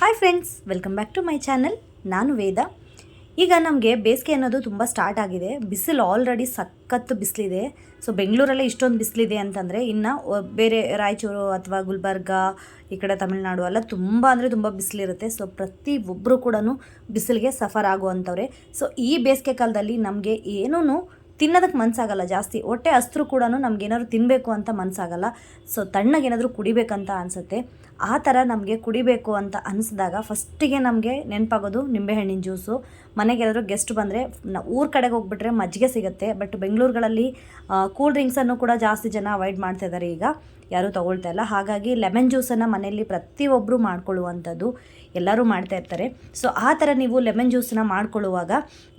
Hi friends welcome back to my channel ನಾನು ವೇದ. ಈಗ ನಮಗೆ ಬೇಸಿಗೆ ಅನ್ನೋದು ತುಂಬ ಸ್ಟಾರ್ಟ್ ಆಗಿದೆ. ಬಿಸಿಲು ಆಲ್ರೆಡಿ ಸಖತ್ತು ಬಿಸಿಲಿದೆ. ಸೊ ಬೆಂಗಳೂರಲ್ಲೇ ಇಷ್ಟೊಂದು ಬಿಸಿಲಿದೆ ಅಂತಂದರೆ ಇನ್ನು ಬೇರೆ ರಾಯಚೂರು ಅಥವಾ ಗುಲ್ಬರ್ಗ, ಈ ಕಡೆ ತಮಿಳುನಾಡು ಎಲ್ಲ ತುಂಬ ಅಂದರೆ ತುಂಬ ಬಿಸಿಲಿರುತ್ತೆ. ಸೊ ಪ್ರತಿ ಒಬ್ಬರು ಕೂಡ ಬಿಸಿಲಿಗೆ ಸಫರ್ ಆಗುವಂಥವ್ರೆ ಸೊ ಈ ಬೇಸಿಗೆ ಕಾಲದಲ್ಲಿ ನಮಗೆ ಏನೂ ತಿನ್ನೋದಕ್ಕೆ ಮನಸ್ಸಾಗಲ್ಲ ಜಾಸ್ತಿ. ಹೊಟ್ಟೆ ಹಸ್ರು ಕೂಡ ನಮ್ಗೇನಾದ್ರು ತಿನ್ನಬೇಕು ಅಂತ ಮನಸ್ಸಾಗಲ್ಲ ಸೊ ತಣ್ಣಗೇನಾದರೂ ಕುಡಿಬೇಕಂತ ಅನಿಸುತ್ತೆ. ಆ ಥರ ನಮಗೆ ಕುಡಿಬೇಕು ಅಂತ ಅನಿಸಿದಾಗ ಫಸ್ಟಿಗೆ ನಮಗೆ ನೆನಪಾಗೋದು ನಿಂಬೆಹಣ್ಣಿನ ಜ್ಯೂಸು. ಮನೆಗೆ ಏನಾದರೂ ಗೆಸ್ಟ್ ಬಂದರೆ ಊರ ಕಡೆಗೆ ಹೋಗ್ಬಿಟ್ರೆ ಮಜ್ಜಿಗೆ ಸಿಗುತ್ತೆ. ಬಟ್ ಬೆಂಗಳೂರುಗಳಲ್ಲಿ ಕೂಲ್ ಡ್ರಿಂಕ್ಸನ್ನು ಕೂಡ ಜಾಸ್ತಿ ಜನ ಅವಾಯ್ಡ್ ಮಾಡ್ತಾ ಇದ್ದಾರೆ ಈಗ. ಯಾರೂ ತೊಗೊಳ್ತಾ ಇಲ್ಲ. ಹಾಗಾಗಿ ಲೆಮನ್ ಜ್ಯೂಸನ್ನು ಮನೆಯಲ್ಲಿ ಪ್ರತಿಯೊಬ್ಬರು ಮಾಡ್ಕೊಳ್ಳುವಂಥದ್ದು ಎಲ್ಲರೂ ಮಾಡ್ತಾ ಇರ್ತಾರೆ. ಸೊ ಆ ಥರ ನೀವು ಲೆಮನ್ ಜ್ಯೂಸನ್ನ ಮಾಡ್ಕೊಳ್ಳುವಾಗ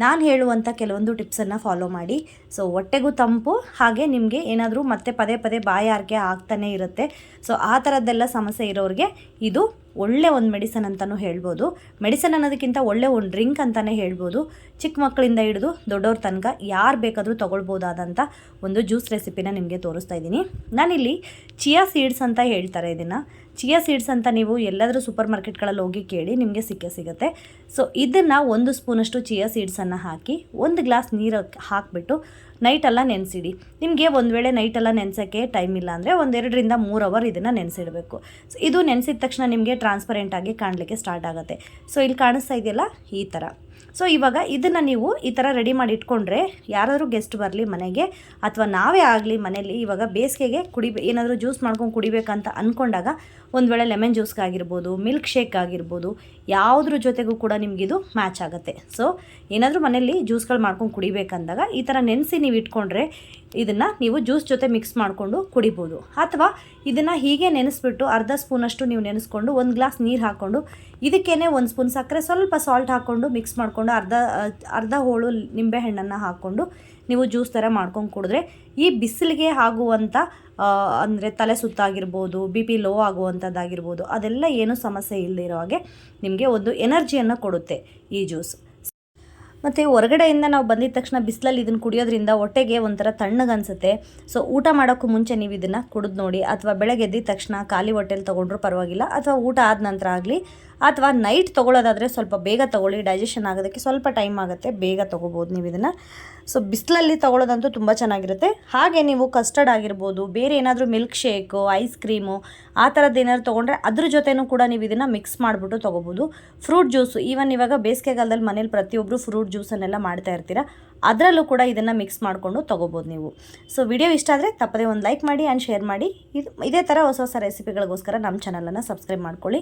ನಾನು ಹೇಳುವಂಥ ಕೆಲವೊಂದು ಟಿಪ್ಸನ್ನು ಫಾಲೋ ಮಾಡಿ. ಸೊ ಹೊಟ್ಟೆಗೂ ತಂಪು, ಹಾಗೆ ನಿಮಗೆ ಏನಾದರೂ ಮತ್ತೆ ಪದೇ ಪದೇ ಬಾಯಾರಿಕೆ ಆಗ್ತಾನೇ ಇರುತ್ತೆ. ಸೊ ಆ ಥರದ್ದೆಲ್ಲ ಸಮಸ್ಯೆ ಇರೋರಿಗೆ ಇದು ಒಳ್ಳೆ ಒಂದು ಮೆಡಿಸನ್ ಅಂತಲೂ ಹೇಳ್ಬೋದು. ಮೆಡಿಸನ್ ಅನ್ನೋದಕ್ಕಿಂತ ಒಳ್ಳೆ ಒಂದು ಡ್ರಿಂಕ್ ಅಂತಲೇ ಹೇಳ್ಬೋದು. ಚಿಕ್ಕ ಮಕ್ಕಳಿಂದ ಹಿಡಿದು ದೊಡ್ಡವ್ರ ತನಕ ಯಾರು ಬೇಕಾದರೂ ತೊಗೊಳ್ಬೋದಾದಂಥ ಒಂದು ಜ್ಯೂಸ್ ರೆಸಿಪಿನ ನಿಮಗೆ ತೋರಿಸ್ತಾ ಇದ್ದೀನಿ. ನಾನಿಲ್ಲಿ ಚಿಯಾ ಸೀಡ್ಸ್ ಅಂತ ಹೇಳ್ತಾರೆ ಇದನ್ನು. ಚಿಯಾ ಸೀಡ್ಸ್ ಅಂತ ನೀವು ಎಲ್ಲಾದರೂ ಸೂಪರ್ ಮಾರ್ಕೆಟ್ಗಳಲ್ಲಿ ಹೋಗಿ ಕೇಳಿ ನಿಮಗೆ ಸಿಕ್ಕೇ ಸಿಗುತ್ತೆ. ಸೊ ಇದನ್ನು ಒಂದು ಸ್ಪೂನಷ್ಟು ಚಿಯಾ ಸೀಡ್ಸನ್ನು ಹಾಕಿ, ಒಂದು ಗ್ಲಾಸ್ ನೀರು ಹಾಕಿಬಿಟ್ಟು ನೈಟೆಲ್ಲ ನೆನೆಸಿಡಿ. ನಿಮಗೆ ಒಂದು ವೇಳೆ ನೈಟೆಲ್ಲ ನೆನೆಸೋಕ್ಕೆ ಟೈಮ್ ಇಲ್ಲ ಅಂದರೆ ಒಂದೆರಡರಿಂದ ಮೂರು ಅವರ್ ಇದನ್ನು ನೆನೆಸಿಡಬೇಕು. ಸೊ ಇದು ನೆನೆಸಿದ ತಕ್ಷಣ ನಿಮಗೆ ಟ್ರಾನ್ಸ್ಪರೆಂಟಾಗಿ ಕಾಣಲಿಕ್ಕೆ ಸ್ಟಾರ್ಟ್ ಆಗುತ್ತೆ. ಸೊ ಇಲ್ಲಿ ಕಾಣಿಸ್ತಾ ಇದೆಯಲ್ಲ, ಈ ಥರ ಸೊ ಇವಾಗ ಇದನ್ನು ನೀವು ಈ ಥರ ರೆಡಿ ಮಾಡಿ ಇಟ್ಕೊಂಡ್ರೆ ಯಾರಾದರೂ ಗೆಸ್ಟ್ ಬರಲಿ ಮನೆಗೆ ಅಥವಾ ನಾವೇ ಆಗಲಿ ಮನೇಲಿ ಇವಾಗ ಬೇಸಿಗೆಗೆ ಕುಡಿ ಏನಾದರೂ ಜ್ಯೂಸ್ ಮಾಡ್ಕೊಂಡು ಕುಡಿಬೇಕಂತ ಅಂದ್ಕೊಂಡಾಗ ಒಂದು ವೇಳೆ ಲೆಮನ್ ಜ್ಯೂಸ್ಗಾಗಿರ್ಬೋದು ಮಿಲ್ಕ್ ಶೇಕ್ ಆಗಿರ್ಬೋದು, ಯಾವುದ್ರ ಜೊತೆಗೂ ಕೂಡ ನಿಮಗಿದು ಮ್ಯಾಚ್ ಆಗುತ್ತೆ. ಸೊ ಏನಾದರೂ ಮನೇಲಿ ಜ್ಯೂಸ್ಗಳು ಮಾಡ್ಕೊಂಡು ಕುಡಿಬೇಕಂದಾಗ ಈ ಥರ ನೆನೆಸಿ ನೀವು ಇಟ್ಕೊಂಡ್ರೆ ಇದನ್ನು ನೀವು ಜ್ಯೂಸ್ ಜೊತೆ ಮಿಕ್ಸ್ ಮಾಡಿಕೊಂಡು ಕುಡಿಬೋದು. ಅಥವಾ ಇದನ್ನು ಹೀಗೆ ನೆನೆಸ್ಬಿಟ್ಟು ಅರ್ಧ ಸ್ಪೂನಷ್ಟು ನೀವು ನೆನೆಸ್ಕೊಂಡು ಒಂದು ಗ್ಲಾಸ್ ನೀರು ಹಾಕ್ಕೊಂಡು ಇದಕ್ಕೇ ಒಂದು ಸ್ಪೂನ್ ಸಕ್ಕರೆ ಸ್ವಲ್ಪ ಸಾಲ್ಟ್ ಹಾಕ್ಕೊಂಡು ಮಿಕ್ಸ್ ಮಾಡಿಕೊಂಡು ಅರ್ಧ ಅರ್ಧ ಹೋಳು ನಿಂಬೆಹಣ್ಣನ್ನು ಹಾಕ್ಕೊಂಡು ನೀವು ಜ್ಯೂಸ್ ಥರ ಮಾಡ್ಕೊಂಡು ಕುಡಿದ್ರೆ ಈ ಬಿಸಿಲಿಗೆ ಆಗುವಂಥ ಅಂದರೆ ತಲೆ ಸುತ್ತಾಗಿರ್ಬೋದು, ಬಿ ಪಿ ಲೋ ಆಗುವಂಥದ್ದಾಗಿರ್ಬೋದು ಅದೆಲ್ಲ ಏನೂ ಸಮಸ್ಯೆ ಇಲ್ಲದಿರೋ ಹಾಗೆ ನಿಮಗೆ ಒಂದು ಎನರ್ಜಿಯನ್ನು ಕೊಡುತ್ತೆ ಈ ಜ್ಯೂಸ್. ಮತ್ತು ಹೊರಗಡೆಯಿಂದ ನಾವು ಬಂದಿದ ತಕ್ಷಣ ಬಿಸಿಲಲ್ಲಿ ಇದನ್ನು ಕುಡಿಯೋದ್ರಿಂದ ಹೊಟ್ಟೆಗೆ ಒಂಥರ ತಣ್ಣಗೆ ಸೊ ಊಟ ಮಾಡೋಕ್ಕೂ ಮುಂಚೆ ನೀವು ಇದನ್ನು ಕುಡಿದು ನೋಡಿ. ಅಥವಾ ಬೆಳಗ್ಗೆ ಎದ್ದಿದ ತಕ್ಷಣ ಖಾಲಿ ಹೊಟ್ಟೆಲಿ ತೊಗೊಂಡ್ರೂ ಪರವಾಗಿಲ್ಲ. ಅಥವಾ ಊಟ ಆದ ನಂತರ ಆಗಲಿ. ಅಥವಾ ನೈಟ್ ತೊಗೊಳೋದಾದರೆ ಸ್ವಲ್ಪ ಬೇಗ ತೊಗೊಳ್ಳಿ. ಡೈಜೆಷನ್ ಆಗೋದಕ್ಕೆ ಸ್ವಲ್ಪ ಟೈಮ್ ಆಗುತ್ತೆ. ಬೇಗ ತೊಗೋಬೋದು ನೀವು ಇದನ್ನು. ಸೊ ಬಿಸಿಲಲ್ಲಿ ತೊಗೊಳೋದಂತೂ ತುಂಬ ಚೆನ್ನಾಗಿರುತ್ತೆ. ಹಾಗೆ ನೀವು ಕಸ್ಟರ್ಡ್ ಆಗಿರ್ಬೋದು, ಬೇರೆ ಏನಾದರೂ ಮಿಲ್ಕ್ ಶೇಕು ಐಸ್ ಕ್ರೀಮು ಆ ಥರದ್ದು ಏನಾದ್ರು ತೊಗೊಂಡ್ರೆ ಅದ್ರ ಜೊತೆನೂ ಕೂಡ ನೀವು ಇದನ್ನು ಮಿಕ್ಸ್ ಮಾಡಿಬಿಟ್ಟು ತೊಗೋಬೋದು. ಫ್ರೂಟ್ ಜ್ಯೂಸು ಈವನ್ ಇವಾಗ ಬೇಸಿಗೆಗಾಲದಲ್ಲಿ ಮನೇಲಿ ಪ್ರತಿಯೊಬ್ಬರು ಫ್ರೂಟ್ ಜ್ಯೂಸನ್ನೆಲ್ಲ ಮಾಡ್ತಾ ಇರ್ತೀರ, ಅದರಲ್ಲೂ ಕೂಡ ಇದನ್ನು ಮಿಕ್ಸ್ ಮಾಡಿಕೊಂಡು ತೊಗೋಬೋದು ನೀವು. ಸೊ ವಿಡಿಯೋ ಇಷ್ಟ ಆದರೆ ತಪ್ಪದೇ ಒಂದು ಲೈಕ್ ಮಾಡಿ ಆ್ಯಂಡ್ ಶೇರ್ ಮಾಡಿ. ಇದು, ಇದೇ ಥರ ಹೊಸ ಹೊಸ ರೆಸಿಪಿಗಳಿಗೋಸ್ಕರ ನಮ್ಮ ಚಾನಲನ್ನು ಸಬ್ಸ್ಕ್ರೈಬ್ ಮಾಡ್ಕೊಳ್ಳಿ.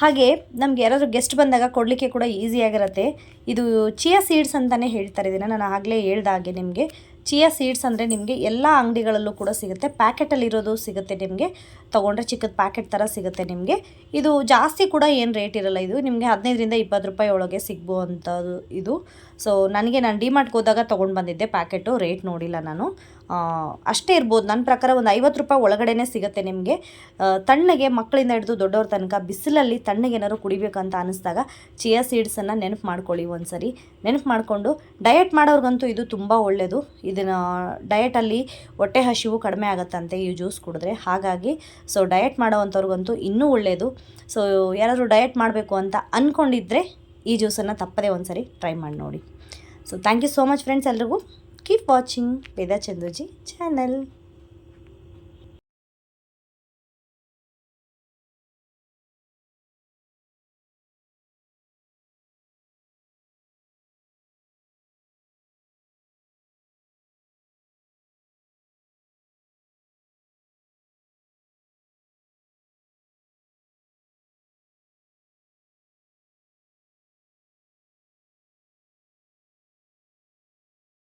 ಹಾಗೆ ನಮ್ಗೆ ಯಾರಾದರೂ ಗೆಸ್ಟ್ ಬಂದಾಗ ಕೊಡಲಿಕ್ಕೆ ಕೂಡ ಈಸಿಯಾಗಿರುತ್ತೆ ಇದು ಚಿಯಾ ಸೀಡ್ಸ್ ಅಂತಲೇ ಹೇಳ್ತಾರೆ, ಇದನ್ನು ನಾನು ಆಗಲೇ ಹೇಳ್ದಾಗೆ ನಿಮಗೆ. ಚಿಯಾ ಸೀಡ್ಸ್ ಅಂದರೆ ನಿಮಗೆ ಎಲ್ಲ ಅಂಗಡಿಗಳಲ್ಲೂ ಕೂಡ ಸಿಗುತ್ತೆ. ಪ್ಯಾಕೆಟಲ್ಲಿರೋದು ಸಿಗುತ್ತೆ ನಿಮಗೆ. ತೊಗೊಂಡ್ರೆ ಚಿಕ್ಕದ ಪ್ಯಾಕೆಟ್ ಥರ ಸಿಗುತ್ತೆ ನಿಮಗೆ. ಇದು ಜಾಸ್ತಿ ಕೂಡ ಏನು ರೇಟ್ ಇರಲ್ಲ ಇದು. ನಿಮಗೆ ಹದಿನೈದರಿಂದ ಇಪ್ಪತ್ತು ರೂಪಾಯಿ ಒಳಗೆ ಸಿಗ್ಬೋವಂಥದ್ದು ಇದು. ಸೊ ನನಗೆ ನಾನು ಡಿಮಾರ್ಟ್ಗೆ ಹೋದಾಗ ತೊಗೊಂಡು ಬಂದಿದ್ದೆ ಪ್ಯಾಕೆಟು. ರೇಟ್ ನೋಡಿಲ್ಲ ನಾನು. ಅಷ್ಟೇ ಇರ್ಬೋದು. ನನ್ನ ಪ್ರಕಾರ ಒಂದು ಐವತ್ತು ರೂಪಾಯಿ ಒಳಗಡೆನೇ ಸಿಗುತ್ತೆ ನಿಮಗೆ. ತಣ್ಣಗೆ ಮಕ್ಕಳಿಂದ ಹಿಡಿದು ದೊಡ್ಡವ್ರ ತನಕ ಬಿಸಿಲಲ್ಲಿ ತಣ್ಣಗೆ ಏನಾದ್ರು ಕುಡಿಬೇಕಂತ ಅನ್ನಿಸ್ದಾಗ ಚಿಯಾ ಸೀಡ್ಸನ್ನು ನೆನಪು ಮಾಡ್ಕೊಳ್ಳಿ ಒಂದು ಸರಿ ನೆನಪು ಮಾಡಿಕೊಂಡು ಡಯಟ್ ಮಾಡೋರ್ಗಂತೂ ಇದು ತುಂಬ ಒಳ್ಳೆಯದು ಇದನ್ನು ಡಯಟಲ್ಲಿ ಹೊಟ್ಟೆ ಹಸಿವು ಕಡಿಮೆ ಆಗುತ್ತಂತೆ ಈ ಜ್ಯೂಸ್ ಕುಡಿದ್ರೆ. ಹಾಗಾಗಿ ಸೊ ಡಯಟ್ ಮಾಡೋವಂಥವ್ರಿಗಂತೂ ಇನ್ನೂ ಒಳ್ಳೆಯದು ಸೊ ಯಾರಾದರೂ ಡಯಟ್ ಮಾಡಬೇಕು ಅಂತ ಅಂದ್ಕೊಂಡಿದ್ರೆ ಈ ಜ್ಯೂಸನ್ನು ತಪ್ಪದೇ ಒಂದು ಸರಿ ಟ್ರೈ ಮಾಡಿ ನೋಡಿ. So thank you so much friends ಎಲ್ರಿಗೂ. Keep watching Veda Chandraji channel